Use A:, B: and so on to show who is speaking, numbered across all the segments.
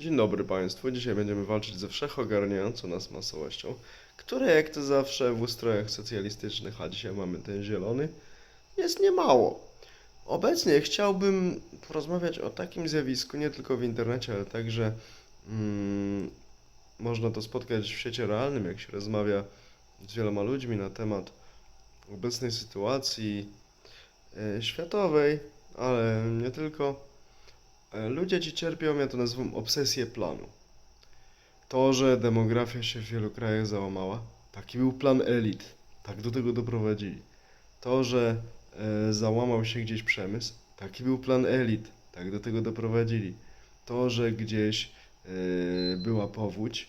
A: Dzień dobry Państwu. Dzisiaj będziemy walczyć ze wszechogarniającą nas masowością, które jak to zawsze w ustrojach socjalistycznych, a dzisiaj mamy ten zielony, jest niemało. Obecnie chciałbym porozmawiać o takim zjawisku, nie tylko w internecie, ale także mm, można to spotkać w świecie realnym, jak się rozmawia z wieloma ludźmi na temat obecnej sytuacji e, światowej, ale nie tylko. E, Ludzie ci cierpią, ja to nazywam obsesję planu. To, że demografia się w wielu krajach załamała, taki był plan elit, tak do tego doprowadzili. To, że e, załamał się gdzieś przemysł, taki był plan elit, tak do tego doprowadzili. To, że gdzieś e, była powódź,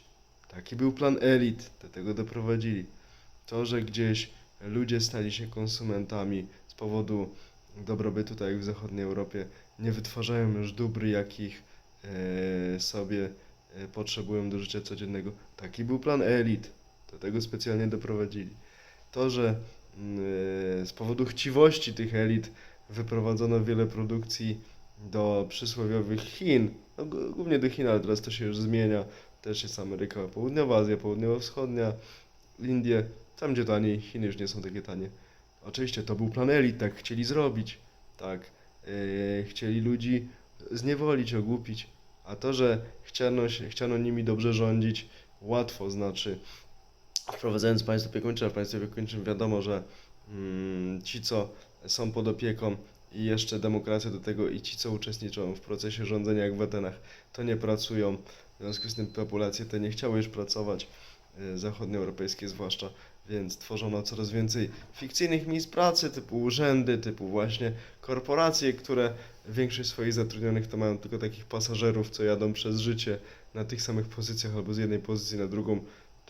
A: taki był plan elit, do tego doprowadzili. To, że gdzieś ludzie stali się konsumentami z powodu dobrobytu, tak jak w zachodniej Europie, nie wytwarzają już dóbr, jakich e, sobie e, potrzebują do życia codziennego. Taki był plan elit. Do tego specjalnie doprowadzili. To, że mm, e, z powodu chciwości tych elit wyprowadzono wiele produkcji do przysłowiowych Chin, no, głównie do Chin, ale teraz to się już zmienia. Też jest Ameryka Południowa, Azja Południowo-Wschodnia, Indie, tam gdzie taniej, Chiny już nie są takie tanie. Oczywiście to był plan elit, tak chcieli zrobić, tak yy, chcieli ludzi zniewolić, ogłupić, a to, że chciano, się, chciano nimi dobrze rządzić, łatwo znaczy, wprowadzając państwo opiekuńcze, w państwie opiekuńczym wiadomo, że mm, ci, co są pod opieką i jeszcze demokracja do tego i ci, co uczestniczą w procesie rządzenia jak w Atenach, to nie pracują, w związku z tym populacje te nie chciały już pracować, yy, zachodnioeuropejskie zwłaszcza, więc tworzono coraz więcej fikcyjnych miejsc pracy, typu urzędy, typu właśnie korporacje, które większość swoich zatrudnionych to mają tylko takich pasażerów, co jadą przez życie na tych samych pozycjach albo z jednej pozycji na drugą.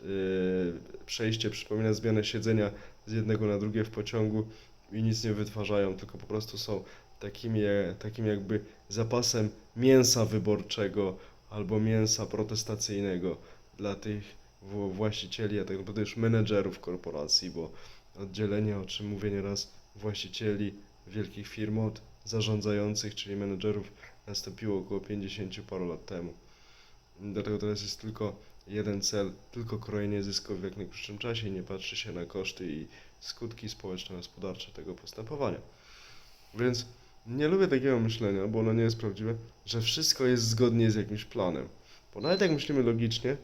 A: Yy, przejście przypomina zmianę siedzenia z jednego na drugie w pociągu i nic nie wytwarzają, tylko po prostu są takim jakby zapasem mięsa wyborczego albo mięsa protestacyjnego dla tych właścicieli, a tak naprawdę już menedżerów korporacji, bo oddzielenie, o czym mówię nieraz, właścicieli wielkich firm od zarządzających, czyli menedżerów, nastąpiło około 50 paru lat temu. Dlatego teraz jest tylko jeden cel, tylko krojenie zysków w jak najkrótszym czasie i nie patrzy się na koszty i skutki społeczno-gospodarcze tego postępowania. Więc nie lubię takiego myślenia, bo ono nie jest prawdziwe, że wszystko jest zgodnie z jakimś planem. Bo nawet jak myślimy logicznie,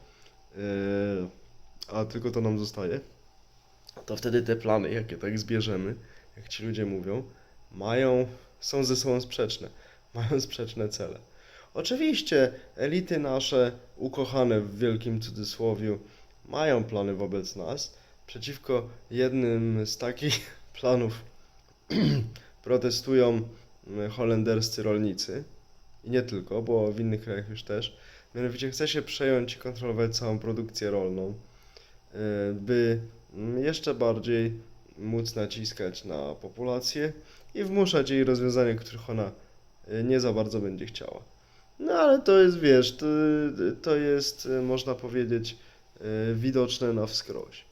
A: a tylko to nam zostaje, to wtedy te plany, jakie tak zbierzemy, jak ci ludzie mówią, mają, są ze sobą sprzeczne, mają sprzeczne cele. Oczywiście elity nasze, ukochane w wielkim cudzysłowiu, mają plany wobec nas. Przeciwko jednym z takich planów protestują mm, holenderscy rolnicy i nie tylko, bo w innych krajach już też. Mianowicie chce się przejąć i kontrolować całą produkcję rolną, y, by mm, jeszcze bardziej móc naciskać na populację i wmuszać jej rozwiązania, których ona y, nie za bardzo będzie chciała. No ale to jest, wiesz, to, to jest, y, można powiedzieć, widoczne na wskroś.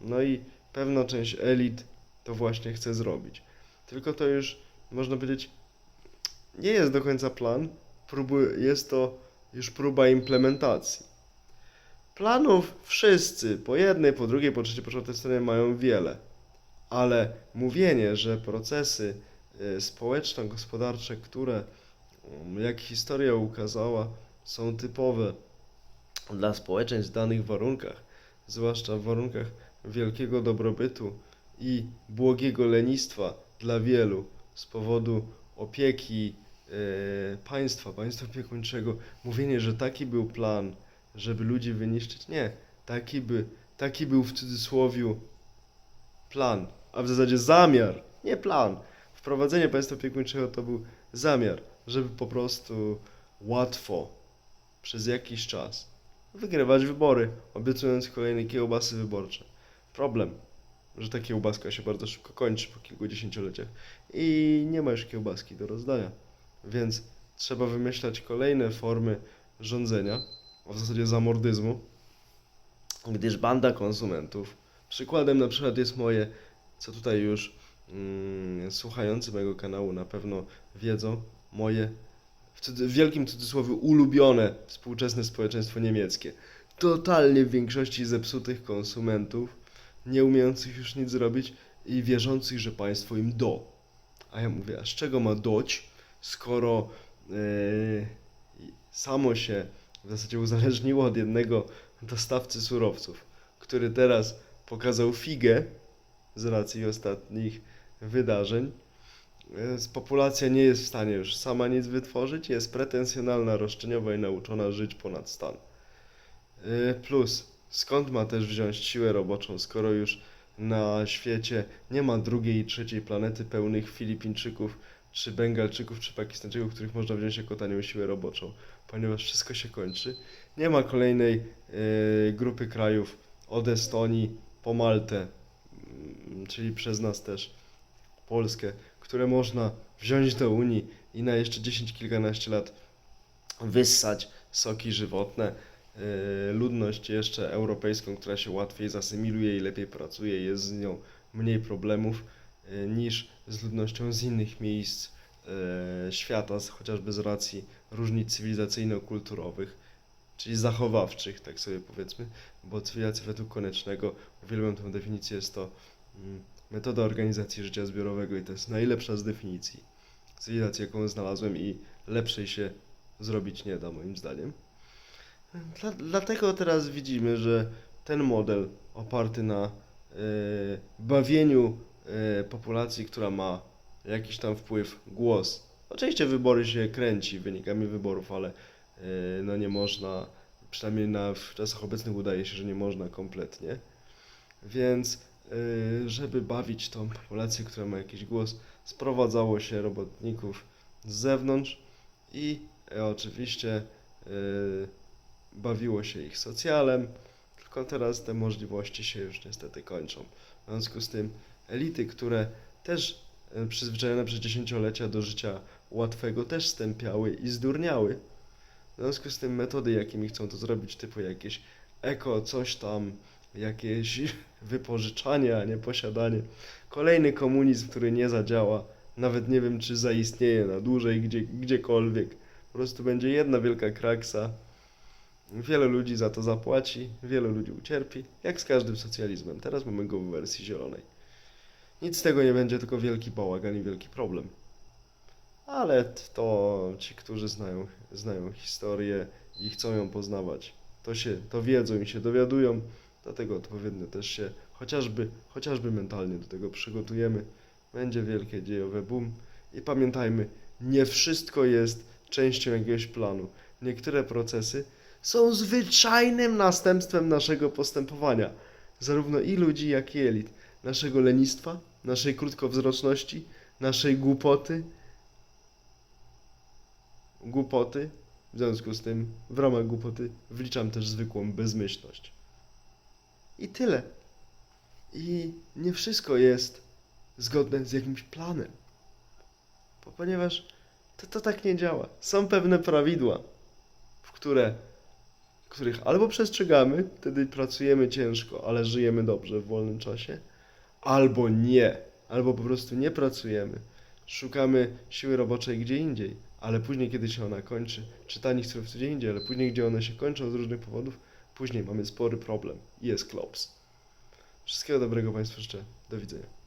A: No i pewna część elit to właśnie chce zrobić. Tylko to już, można powiedzieć, nie jest do końca plan, próbuje, jest to już próba implementacji. Planów wszyscy, po jednej, po drugiej, po trzeciej, po czwartej stronie mają wiele, ale mówienie, że procesy y, społeczno-gospodarcze, które, um, jak historia ukazała, są typowe dla społeczeństw w danych warunkach, zwłaszcza w warunkach wielkiego dobrobytu i błogiego lenistwa dla wielu z powodu opieki państwa, państwa opiekuńczego, mówienie, że taki był plan, żeby ludzi wyniszczyć, nie, taki, by, taki był w cudzysłowie plan, a w zasadzie zamiar, nie plan. Wprowadzenie państwa opiekuńczego to był zamiar, żeby po prostu łatwo przez jakiś czas wygrywać wybory, obiecując kolejne kiełbasy wyborcze. Problem, że ta kiełbaska się bardzo szybko kończy po kilku dziesięcioleciach i nie ma już kiełbaski do rozdania. Więc trzeba wymyślać kolejne formy rządzenia, a w zasadzie zamordyzmu, gdyż banda konsumentów, przykładem na przykład jest moje, co tutaj już mm, słuchający mojego kanału na pewno wiedzą, moje w, w wielkim cudzysłowie ulubione współczesne społeczeństwo niemieckie. Totalnie w większości zepsutych konsumentów, nie umiejących już nic zrobić i wierzących, że państwo im do. A ja mówię, a z czego ma doć, skoro yy, samo się w zasadzie uzależniło od jednego dostawcy surowców, który teraz pokazał figę z racji ostatnich wydarzeń. Więc populacja nie jest w stanie już sama nic wytworzyć, jest pretensjonalna, roszczeniowa i nauczona żyć ponad stan. Yy, Plus, skąd ma też wziąć siłę roboczą, skoro już na świecie nie ma drugiej i trzeciej planety pełnych Filipińczyków, czy Bengalczyków, czy Pakistańczyków, których można wziąć jako tanią siłę roboczą, ponieważ wszystko się kończy. Nie ma kolejnej yy, grupy krajów od Estonii po Maltę, mm, czyli przez nas też Polskę, które można wziąć do Unii i na jeszcze 10 kilkanaście lat wyssać soki żywotne, yy, ludność jeszcze europejską, która się łatwiej zasymiluje i lepiej pracuje, jest z nią mniej problemów niż z ludnością z innych miejsc yy, świata, chociażby z racji różnic cywilizacyjno-kulturowych, czyli zachowawczych, tak sobie powiedzmy, bo cywilizacja według Konecznego, uwielbiam tę definicję, jest to mm, metoda organizacji życia zbiorowego i to jest najlepsza z definicji cywilizacji, jaką znalazłem i lepszej się zrobić nie da, moim zdaniem. Dla, dlatego teraz widzimy, że ten model oparty na e, bawieniu e, populacji, która ma jakiś tam wpływ, głos. Oczywiście wybory się kręci wynikami wyborów, ale e, no nie można, przynajmniej na, w czasach obecnych udaje się, że nie można kompletnie. Więc e, żeby bawić tą populację, która ma jakiś głos, sprowadzało się robotników z zewnątrz i e, oczywiście bawiło się ich socjalem, tylko teraz te możliwości się już niestety kończą. W związku z tym elity, które też e, przyzwyczajone przez dziesięciolecia do życia łatwego, też stępiały i zdurniały. W związku z tym metody, jakimi chcą to zrobić, typu jakieś eko, coś tam, jakieś wypożyczanie, a nie posiadanie. Kolejny komunizm, który nie zadziała, nawet nie wiem, czy zaistnieje na dłużej gdzie, gdziekolwiek. Po prostu będzie jedna wielka kraksa. Wiele ludzi za to zapłaci, wielu ludzi ucierpi, jak z każdym socjalizmem. Teraz mamy go w wersji zielonej. Nic z tego nie będzie, tylko wielki bałagan i wielki problem. Ale to ci, którzy znają, znają historię i chcą ją poznawać, to się, to wiedzą i się dowiadują, dlatego odpowiednio też się chociażby, chociażby mentalnie do tego przygotujemy. Będzie wielkie dziejowe boom i pamiętajmy, nie wszystko jest częścią jakiegoś planu. Niektóre procesy są zwyczajnym następstwem naszego postępowania, zarówno i ludzi, jak i elit. Naszego lenistwa, naszej krótkowzroczności, naszej głupoty. Głupoty. W związku z tym, w ramach głupoty, wliczam też zwykłą bezmyślność. I tyle. I nie wszystko jest zgodne z jakimś planem. Bo ponieważ to, to tak nie działa. Są pewne prawidła, w które, których albo przestrzegamy, wtedy pracujemy ciężko, ale żyjemy dobrze w wolnym czasie, albo nie, albo po prostu nie pracujemy. Szukamy siły roboczej gdzie indziej, ale później, kiedy się ona kończy, czy tanich surowców gdzie indziej, ale później, gdzie one się kończą z różnych powodów, później mamy spory problem jest klops. Wszystkiego dobrego Państwu życzę. Do widzenia.